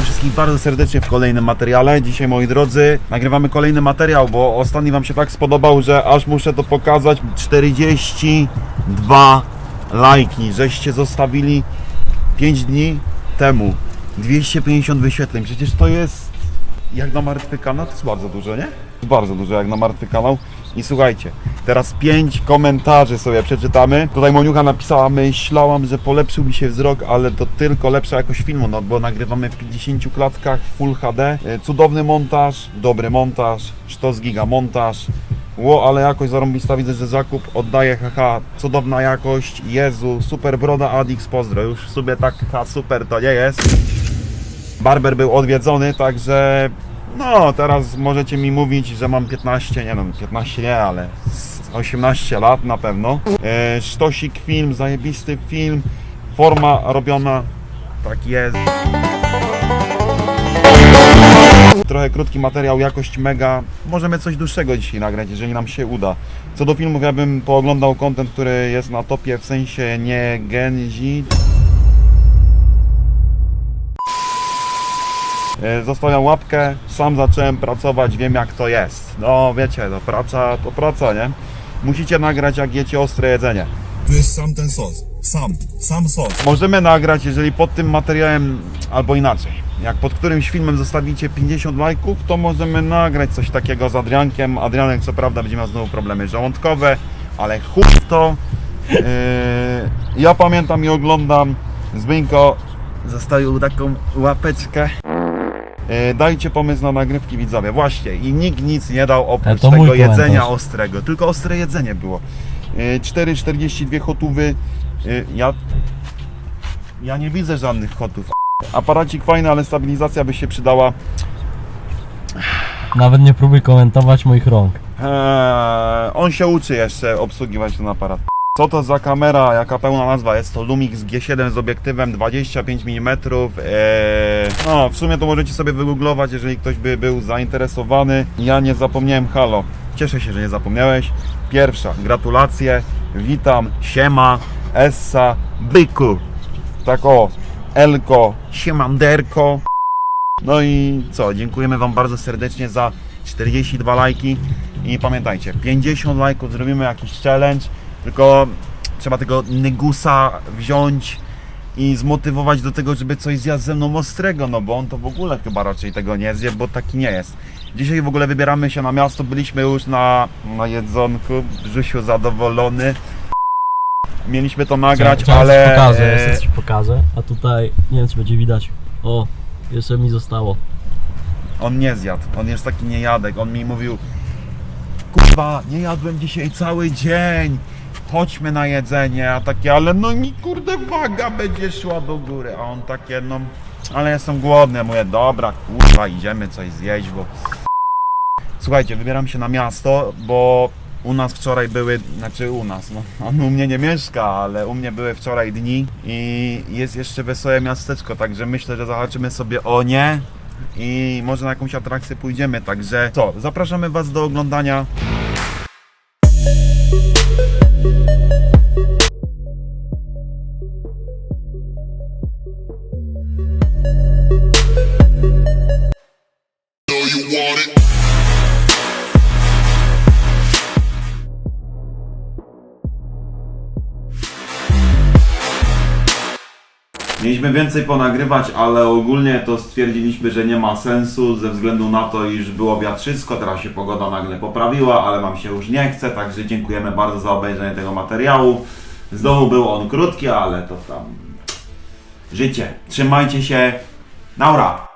witam wszystkich bardzo serdecznie w kolejnym materiale. Dzisiaj, moi drodzy, nagrywamy kolejny materiał, bo ostatni Wam się tak spodobał, że aż muszę to pokazać. 42 lajki, żeście zostawili 5 dni temu. 250 wyświetleń. Przecież to jest jak na martwy kanał, to jest bardzo dużo, nie? Bardzo dużo jak na martwy kanał. I słuchajcie, teraz pięć komentarzy sobie przeczytamy. Tutaj Moniucha napisała, myślałam, że polepszył mi się wzrok, ale to tylko lepsza jakość filmu, no bo nagrywamy w 50 klatkach Full HD. E, Cudowny montaż, dobry montaż, sztos giga montaż. Ło, ale jakość zarąbista, widzę, że zakup oddaje, haha, cudowna jakość, Jezu, super broda Adix, pozdro, już w sobie tak, ha, super to nie jest. Barber był odwiedzony, także no teraz możecie mi mówić, że mam 15, nie no 15 nie, ale z 18 lat na pewno. E, sztosik film, zajebisty film, forma robiona, tak jest. Trochę krótki materiał, jakość mega. Możemy coś dłuższego dzisiaj nagrać, jeżeli nam się uda. Co do filmów, ja bym pooglądał content, który jest na topie, w sensie nie gęzi, Zostawiam łapkę, sam zacząłem pracować, wiem jak to jest. No wiecie, no praca to praca, nie? Musicie nagrać jak jecie ostre jedzenie. Tu jest sam ten sos. Sam. Sam sos. Możemy nagrać, jeżeli pod tym materiałem, albo inaczej. Jak pod którymś filmem zostawicie 50 lajków, to możemy nagrać coś takiego z Adriankiem. Adrianek co prawda będzie miał znowu problemy żołądkowe, ale chuj to. Yy, ja pamiętam i oglądam. Zbyńko zostawił taką łapeczkę. Yy, Dajcie pomysł na nagrywki widzowie. Właśnie i nikt nic nie dał oprócz E, tego jedzenia komentarz. ostrego. Tylko ostre jedzenie było. Yy, 4,42 hotówy. Yy, Ja ja nie widzę żadnych kotów. Aparacik fajny, ale stabilizacja by się przydała. Nawet nie próbuj komentować moich rąk. Eee, on się uczy jeszcze obsługiwać ten aparat. Co to za kamera, jaka pełna nazwa? Jest to Lumix G7 z obiektywem 25 mm. Eee, no, w sumie to możecie sobie wygooglować, jeżeli ktoś by był zainteresowany. Ja nie zapomniałem halo. Cieszę się, że nie zapomniałeś. Pierwsza, gratulacje, witam, siema, essa, byku. Tak o, elko, siemanderko. No i co, dziękujemy Wam bardzo serdecznie za 42 lajki i pamiętajcie, 50 lajków zrobimy jakiś challenge, tylko trzeba tego negusa wziąć i zmotywować do tego, żeby coś zjadł ze mną ostrego, no bo on to w ogóle chyba raczej tego nie zje, bo taki nie jest. Dzisiaj w ogóle wybieramy się na miasto, byliśmy już na, na jedzonku, Brzusiu zadowolony. Mieliśmy to nagrać, Chciałem ale... Ci pokażę, e, jeszcze ci pokażę. A tutaj, nie wiem czy będzie widać. O, jeszcze mi zostało. On nie zjadł, on jest taki niejadek, on mi mówił Kurwa, nie jadłem dzisiaj cały dzień, chodźmy na jedzenie, a takie, ale no mi kurde waga będzie szła do góry, a on takie, no, ale jestem głodny, ja mówię, dobra, kurwa, idziemy coś zjeść, bo... Słuchajcie, wybieram się na miasto, bo u nas wczoraj były, znaczy u nas, no, on u mnie nie mieszka, ale u mnie były wczoraj dni i jest jeszcze wesołe miasteczko, także myślę, że zahaczymy sobie o nie i może na jakąś atrakcję pójdziemy, także co, zapraszamy Was do oglądania. thank you Mieliśmy więcej ponagrywać, ale ogólnie to stwierdziliśmy, że nie ma sensu ze względu na to, iż było wiatrzysko, teraz się pogoda nagle poprawiła, ale Wam się już nie chce, także dziękujemy bardzo za obejrzenie tego materiału. Znowu był on krótki, ale to tam życie. Trzymajcie się. Naura!